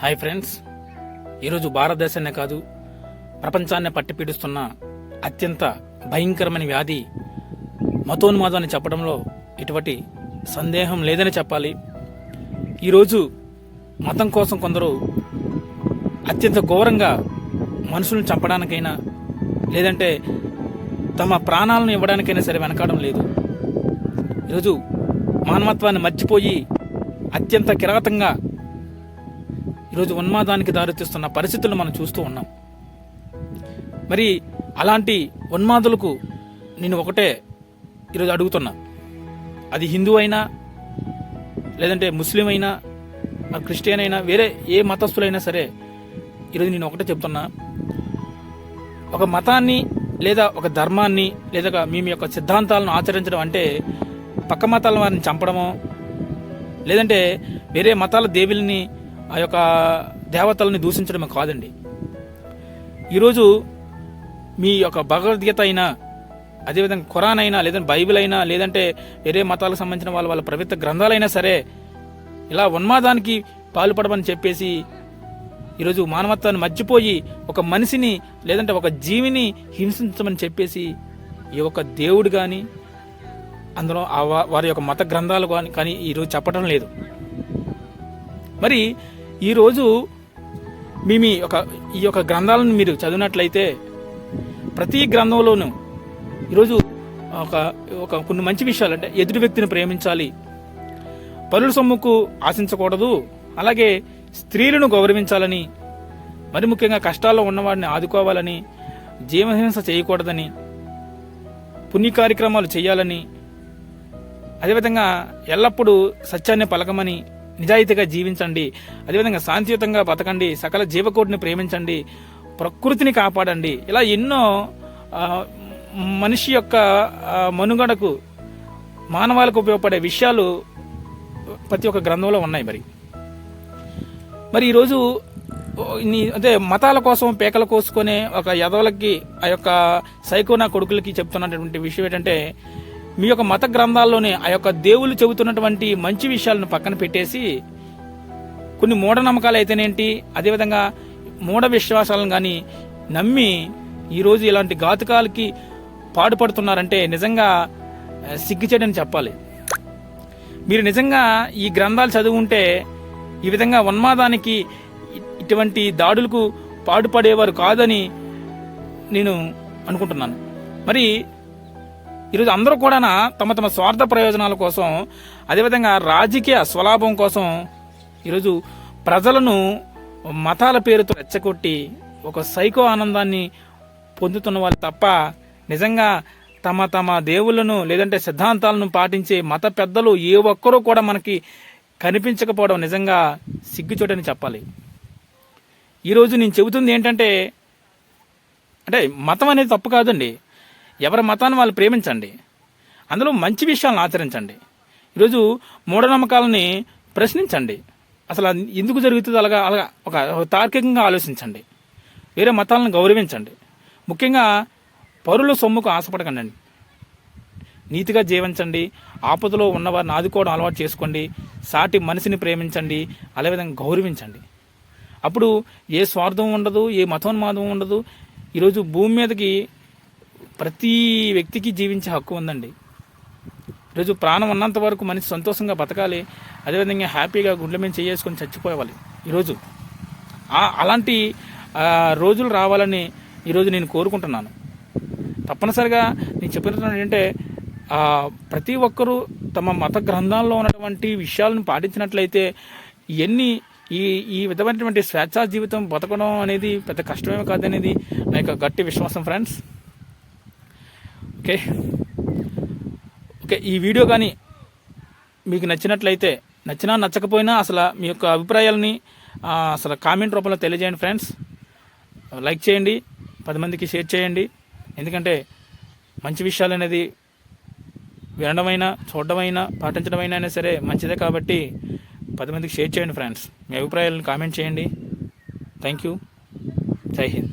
Hi friends ఈరోజు భారతదేశాన్నే కాదు ప్రపంచాన్ని పట్టిపీడిస్తున్న అత్యంత భయంకరమైన వ్యాధి మతోన్మాదం అని చెప్పడంలో ఎటువంటి సందేహం లేదని చెప్పాలి. ఈరోజు మతం కోసం కొందరు అత్యంత ఘోరంగా మనుషులను చంపడానికైనా లేదంటే తమ ప్రాణాలను ఇవ్వడానికైనా సరే వెనకాడడం లేదు. ఈరోజు మానవత్వాన్ని మర్చిపోయి అత్యంత కిరాతంగా ఈరోజు ఉన్మాదానికి దారితీస్తున్న పరిస్థితులను మనం చూస్తూ ఉన్నాం. మరి అలాంటి ఉన్మాదులకు నేను ఒకటే ఈరోజు అడుగుతున్నా. అది హిందూ అయినా లేదంటే ముస్లిం అయినా క్రిస్టియన్ అయినా వేరే ఏ మతస్థులైనా సరే ఈరోజు నేను ఒకటే చెప్తున్నా. ఒక మతాన్ని లేదా ఒక ధర్మాన్ని లేదా మేము యొక్క సిద్ధాంతాలను ఆచరించడం అంటే పక్క మతాల వారిని చంపడమో లేదంటే వేరే మతాల దేవుల్ని ఆ యొక్క దేవతలను దూషించడం కాదండి. ఈరోజు మీ యొక్క భగవద్గీత అయినా అదేవిధంగా ఖురాన్ అయినా లేదంటే బైబిల్ అయినా లేదంటే వేరే మతాలకు సంబంధించిన వాళ్ళ వాళ్ళ పవిత్ర గ్రంథాలైనా సరే ఇలా ఉన్మాదానికి పాల్పడమని చెప్పేసి ఈరోజు మానవత్వాన్ని మర్చిపోయి ఒక మనిషిని లేదంటే ఒక జీవిని హింసించమని చెప్పేసి ఈ యొక్క దేవుడు కానీ అందులో ఆ వారి యొక్క మత గ్రంథాలు కానీ కానీ ఈరోజు చెప్పడం లేదు. మరి ఈరోజు మీ మీ యొక్క ఈ యొక్క గ్రంథాలను మీరు చదివినట్లయితే ప్రతి గ్రంథంలోనూ ఈరోజు ఒక ఒక కొన్ని మంచి విషయాలు అంటే ఎదుటి వ్యక్తిని ప్రేమించాలి పరుల సొమ్ముకు ఆశించకూడదు అలాగే స్త్రీలను గౌరవించాలని మరి ముఖ్యంగా కష్టాల్లో ఉన్నవాడిని ఆదుకోవాలని జీవహింస చేయకూడదని పుణ్య కార్యక్రమాలు చేయాలని అదేవిధంగా ఎల్లప్పుడూ సత్యాన్ని పలకమని నిజాయితీగా జీవించండి. అదేవిధంగా శాంతియుతంగా బతకండి. సకల జీవకోటిని ప్రేమించండి. ప్రకృతిని కాపాడండి. ఇలా ఎన్నో మనిషి యొక్క మనుగడకు మానవాళికి ఉపయోగపడే విషయాలు ప్రతి ఒక్క గ్రంథంలో ఉన్నాయి మరి. మరి ఈరోజు అదే అంటే మతాల కోసం పేకలు కోసుకునే ఒక యదవులకి ఆ యొక్క సైకోనా కొడుకులకి చెప్తున్నటువంటి విషయం ఏంటంటే మీ యొక్క మత గ్రంథాల్లోనే ఆ యొక్క దేవుళ్ళు చెబుతున్నటువంటి మంచి విషయాలను పక్కన పెట్టేసి కొన్ని మూఢనమ్మకాలు అయితేనేంటి? అదేవిధంగా మూఢ విశ్వాసాలను కానీ నమ్మి ఈరోజు ఇలాంటి ఘాతుకాలకి పాటుపడుతున్నారంటే నిజంగా సిగ్గుచేటని చెప్పాలి. మీరు నిజంగా ఈ గ్రంథాలు చదువుంటే ఈ విధంగా ఉన్మాదానికి ఇటువంటి దాడులకు పాటుపడేవారు కాదని నేను అనుకుంటున్నాను. మరి ఈరోజు అందరూ కూడా తమ తమ స్వార్థ ప్రయోజనాల కోసం అదేవిధంగా రాజకీయ స్వలాభం కోసం ఈరోజు ప్రజలను మతాల పేరుతో రెచ్చగొట్టి ఒక సైకో ఆనందాన్ని పొందుతున్న వాళ్ళు తప్ప నిజంగా తమ తమ దేవుళ్ళను లేదంటే సిద్ధాంతాలను పాటించే మత పెద్దలు ఏ ఒక్కరూ కూడా మనకి కనిపించకపోవడం నిజంగా సిగ్గుచోటని చెప్పాలి. ఈరోజు నేను చెబుతుంది ఏంటంటే అంటే మతం అనేది తప్పు కాదండి. ఎవరి మతాన్ని వాళ్ళు ప్రేమించండి. అందులో మంచి విషయాలను ఆచరించండి. ఈరోజు మూఢనమ్మకాలని ప్రశ్నించండి. అసలు ఎందుకు జరుగుతుంది? అలాగా అలాగా ఒక ఒక తార్కికంగా ఆలోచించండి. వేరే మతాలను గౌరవించండి. ముఖ్యంగా పరుల సొమ్ముకు ఆశపడకండి. నీతిగా జీవించండి. ఆపదలో ఉన్నవారిని ఆదుకోవడం అలవాటు చేసుకోండి. సాటి మనిషిని ప్రేమించండి. అదేవిధంగా గౌరవించండి. అప్పుడు ఏ స్వార్థం ఉండదు ఏ మతోన్మాదం ఉండదు. ఈరోజు భూమి మీదకి ప్రతి వ్యక్తికి జీవించే హక్కు ఉందండి. ఈరోజు ప్రాణం ఉన్నంత వరకు మనిషి సంతోషంగా బతకాలి అదేవిధంగా హ్యాపీగా గుండె మీద చేసుకొని చచ్చిపోవాలి ఈరోజు. అలాంటి రోజులు రావాలని ఈరోజు నేను కోరుకుంటున్నాను. తప్పనిసరిగా నేను చెప్పినట్టు ఏంటంటే ప్రతి ఒక్కరూ తమ మత గ్రంథాల్లో ఉన్నటువంటి విషయాలను పాటించినట్లయితే ఇవన్నీ ఈ ఈ విధమైనటువంటి స్వేచ్ఛా జీవితం బతకడం అనేది పెద్ద కష్టమేమి కాదనేది నా యొక్క గట్టి విశ్వాసం ఫ్రెండ్స్. ఓకే. ఓకే ఈ వీడియో కానీ మీకు నచ్చినట్లయితే నచ్చినా నచ్చకపోయినా అసలు మీ యొక్క అభిప్రాయాలని అసలు కామెంట్ రూపంలో తెలియజేయండి ఫ్రెండ్స్. లైక్ చేయండి పది మందికి షేర్ చేయండి. ఎందుకంటే మంచి విషయాలు అనేది వినడమైనా చూడడమైనా పాటించడమైనా అయినా సరే మంచిదే కాబట్టి పది మందికి షేర్ చేయండి ఫ్రెండ్స్. మీ అభిప్రాయాలను కామెంట్ చేయండి. Thank you. జై హింద్.